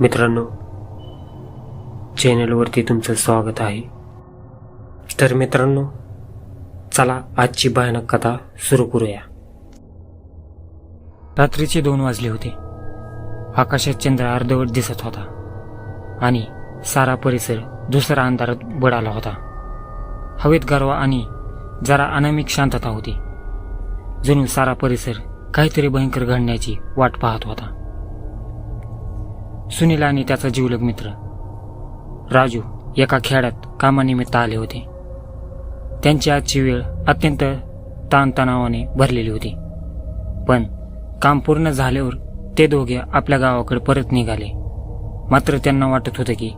मित्रांनो चॅनलवरती तुमचं स्वागत आहे. तर मित्रांनो चला आजची भयानक कथा सुरू करूया. रात्रीचे दोन वाजले होते. आकाशात चंद्र अर्धवट दिसत होता आणि सारा परिसर दुसरा अंधारात बुडाला होता. हवेत गारवा आणि जरा अनामिक शांतता होती. जणू सारा परिसर काहीतरी भयंकर घडण्याची वाट पाहत होता. सुनील आणि त्याचा जीवलग मित्र. राजू एका खेड्यात कामानिमित्त आले होते. त्यांची आजची वेळ अत्यंत ताणतणावाने भरलेली होती. पण काम पूर्ण झाल्यावर ते दोघे आपल्या गावाकडे परत निघाले. मात्र त्यांना वाटत होतं की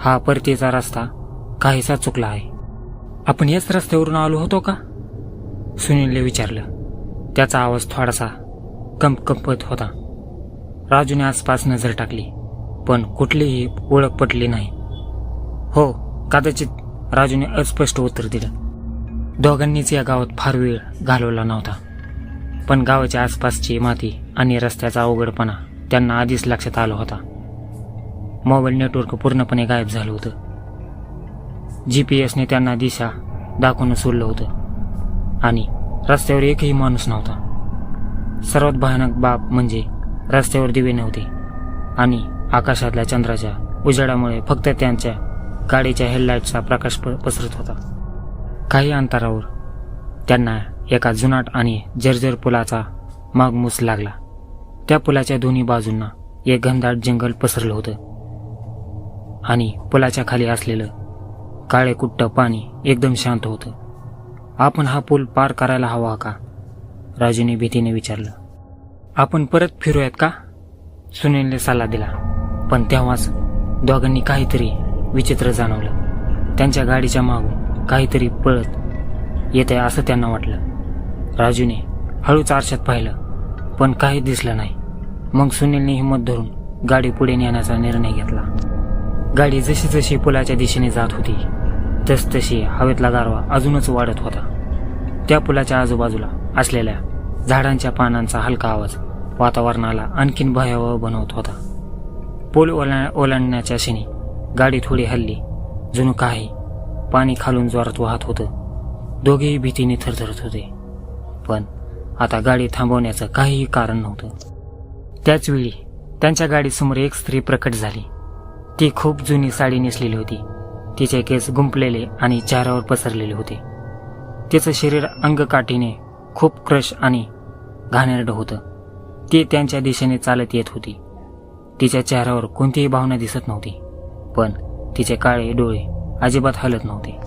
हा परतीचा रस्ता काहीसा चुकला आहे. आपण याच रस्त्यावरून आलो होतो का? सुनीलने विचारलं. त्याचा आवाज थोडासा कंपकंपत होता. राजूने आसपास नजर टाकली. पण कुठलीही ओळख पटली नाही. हो कदाचित राजूने अस्पष्ट उत्तर दिलं. दोघांनीच या गावात फार वेळ घालवला नव्हता. पण गावाच्या आसपासची माती आणि रस्त्याचा अवघडपणा त्यांना आधीच लक्षात आला होता. मोबाईल नेटवर्क पूर्णपणे गायब झालं होतं. जी पी एसने त्यांना दिशा दाखवून सोडलं होतं. आणि रस्त्यावर एकही माणूस नव्हता. सर्वात भयानक बाब म्हणजे रस्त्यावर दिवे नव्हते. आणि आकाशातल्या चंद्राच्या उजेडामुळे फक्त त्यांच्या गाडीच्या हेडलाईटचा प्रकाश पसरत होता. काही अंतरावर त्यांना एका जुनाट आणि जर्जर पुलाचा मागमूस लागला. त्या पुलाच्या दोन्ही बाजूंना एक घनदाट जंगल पसरलं होतं. आणि पुलाच्या खाली असलेलं काळे कुट्ट पाणी एकदम शांत होतं. आपण हा पूल पार करायला हवा का? राजूने भीतीने विचारलं. आपण परत फिरूयात का? सुनीलने सल्ला दिला. पण तेव्हाच दोघांनी काहीतरी विचित्र जाणवलं. त्यांच्या गाडीच्या मागून काहीतरी पळत येत आहे असं त्यांना वाटलं. राजूने हळूच आरशात पाहिलं पण काही दिसलं नाही. मग सुनीलने हिंमत धरून गाडी पुढे नेण्याचा निर्णय घेतला. गाडी जशी जशी पुलाच्या दिशेने जात होती तसतशी हवेतला गारवा अजूनच वाढत होता. त्या पुलाच्या आजूबाजूला असलेल्या झाडांच्या पानांचा हलका आवाज वातावरणाला आणखीन भयावह बनवत होता. पूल ओला ओलांडण्याच्या क्षणी गाडी थोडी हल्ली. जणू काही पाणी खालून जोरात वाहत होतं. दोघेही भीतीने थरथरत होते. पण आता गाडी थांबवण्याचं काहीही कारण नव्हतं. त्याचवेळी त्यांच्या गाडीसमोर एक स्त्री प्रकट झाली. ती खूप जुनी साडी नेसलेली होती. तिचे केस गुंपलेले आणि चेहऱ्यावर पसरलेले होते. तिचं शरीर अंगकाठीने खूप क्रश आणि घाणेरडं होतं. ती त्यांच्या दिशेने चालत येत होती. तिच्या चेहऱ्यावर कोणतीही भावना दिसत नव्हती. पण तिचे काळे डोळे अजिबात हलत नव्हते.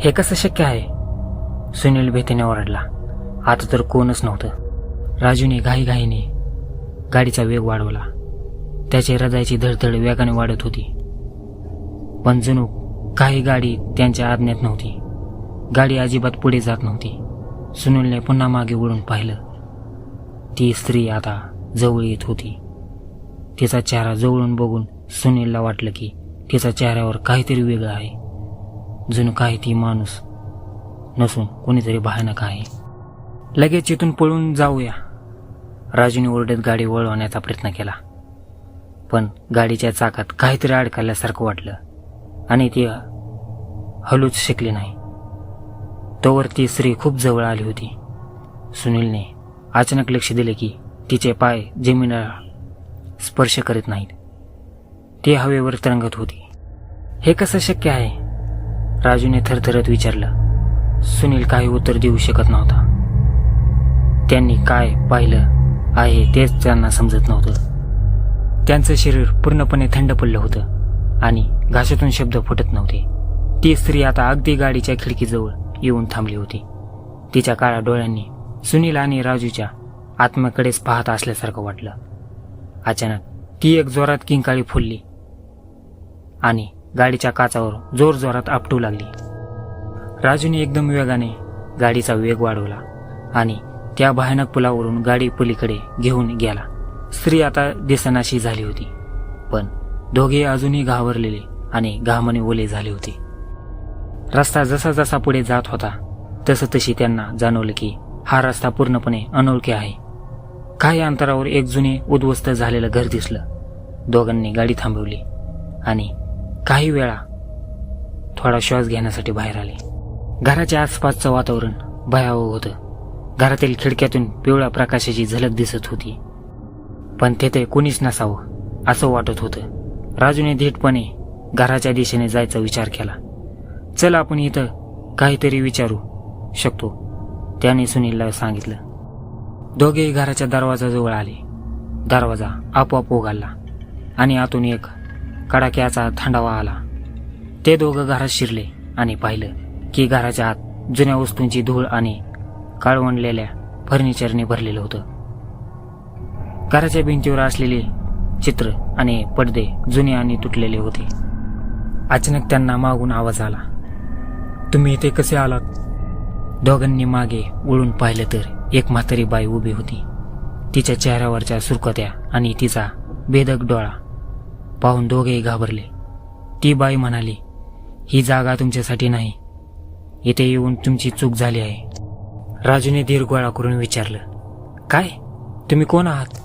हे कसं शक्य आहे? सुनील भीतीने ओरडला. आता तर कोणच नव्हतं. राजूने घाईघाईने गाडीचा वेग वाढवला. त्याचे हृदयाची धडधड वेगाने वाढत होती. पण जणू काही गाडी त्यांच्या आज्ञेत नव्हती. गाडी अजिबात पुढे जात नव्हती. सुनीलने पुन्हा मागे वळून पाहिलं. ती स्त्री आता जवळ येत होती. तिचा चेहरा जवळून बघून सुनीलला वाटलं की तिचा चेहऱ्यावर काहीतरी वेगळं आहे. जणू काही ती माणूस नसून कोणीतरी भयानक आहे. लगेच इथून पळून जाऊया. राजूने ओरडत गाडी वळवण्याचा प्रयत्न केला. पण गाडीच्या चाकात काहीतरी अडकल्यासारखं वाटलं आणि ती हलूच शिकली नाही. तोवर ती स्त्री खूप जवळ आली होती. सुनीलने अचानक लक्ष दिले की तिचे पाय जमिनीला स्पर्श करत नाहीत. ते हवेवर तरंगत होती. हे कसं शक्य आहे? राजूने थरथरत विचारलं. सुनील काही उत्तर देऊ शकत नव्हता. त्यांनी काय पाहिलं आहे तेच त्यांना समजत नव्हतं. त्यांचं शरीर पूर्णपणे थंड पडलं होतं आणि घाशातून शब्द फुटत नव्हते. ती स्त्री आता अगदी गाडीच्या खिडकीजवळ येऊन थांबली होती. तिच्या काळ्या डोळ्यांनी सुनील आणि राजूच्या आत्म्याकडेच पाहत असल्यासारखं वाटलं. अचानक ती एक जोरात किंकाळी फुलली आणि गाडीच्या काचावर जोर जोरात आपटू लागली. राजूने एकदम वेगाने गाडीचा वेग वाढवला आणि त्या भयानक पुलावरून गाडी पुलीकडे घेऊन गेला. स्त्री आता दिसनाशी झाली होती पण दोघे अजूनही घाबरलेले आणि घामाने ओले झाले होते. रस्ता जसा जसा पुढे जात होता तसं तशी त्यांना जाणवलं की हा रस्ता पूर्णपणे अनोळखी आहे. काही अंतरावर एक जुने उद्ध्वस्त झालेलं घर दिसलं. दोघांनी गाडी थांबवली आणि काही वेळा थोडा श्वास घेण्यासाठी बाहेर आले. घराच्या आसपासचं वातावरण भयावह होतं. घरातील खिडक्यातून पिवळ्या प्रकाशाची झलक दिसत होती. पण तेथे कोणीच नसावं असं वाटत होतं. राजूने धीटपणे घराच्या दिशेने जायचा विचार केला. चल आपण इथं काहीतरी विचारू शकतो त्याने सुनीलला सांगितलं. दोघेही घराच्या दरवाजाजवळ आले. दरवाजा आपोआप उघडला आणि आतून एक कडाक्याचा थंडावा आला. ते दोघं घरात शिरले आणि पाहिलं की घराच्या आत जुन्या वस्तूंची धूळ आणि काळवणलेल्या फर्निचरने भरलेलं होतं. घराच्या भिंतीवर असलेले चित्र आणि पडदे जुने आणि तुटलेले होते. अचानक त्यांना मागून आवाज आला तुम्ही इथे कसे आलात? दोघांनी मागे वळून पाहिलं तर एक म्हातारी बाई उभी होती. तिच्या चेहऱ्यावरच्या सुरकत्या आणि तिचा बेदक डोळा पाहून दोघेही घाबरले. ती बाई म्हणाली ही जागा तुमच्यासाठी नाही. इथे येऊन तुमची चूक झाली आहे. राजूने धीर गोळा करून विचारलं काय? तुम्ही कोण आहात?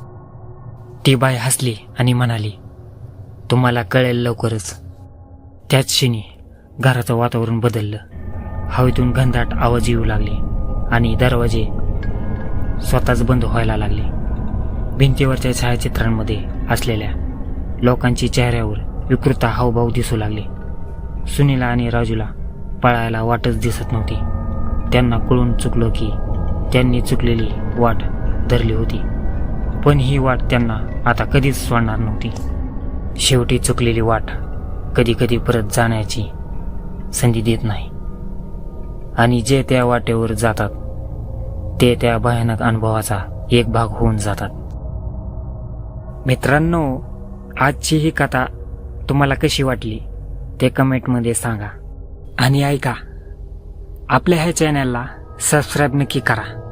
ती बाई हसली आणि म्हणाली तुम्हाला कळेल लवकरच. त्याच क्षणी घराचं वातावरण बदललं. हवेतून घनदाट आवाज येऊ लागले आणि दरवाजे स्वतःच बंद व्हायला लागले. भिंतीवरच्या छायाचित्रांमध्ये असलेल्या लोकांची चेहऱ्यावर विकृत हावभाव दिसू लागले. सुनीला आणि राजूला पळायला वाटच दिसत नव्हती. त्यांना कळून चुकलं की त्यांनी चुकलेली वाट धरली होती. पण ही वाट त्यांना आता कधीच सोडणार नव्हती. शेवटी चुकलेली वाट कधी कधी परत जाण्याची संधी देत नाही. आणि जे त्या वाटेवर जातात ते त्या भयानक अनुभवाचा एक भाग होऊन जातात. मित्रांनो आजची ही कथा तुम्हाला कशी वाटली ते कमेंटमध्ये सांगा. आणि ऐका आपल्या ह्या चॅनलला सबस्क्राईब नक्की करा.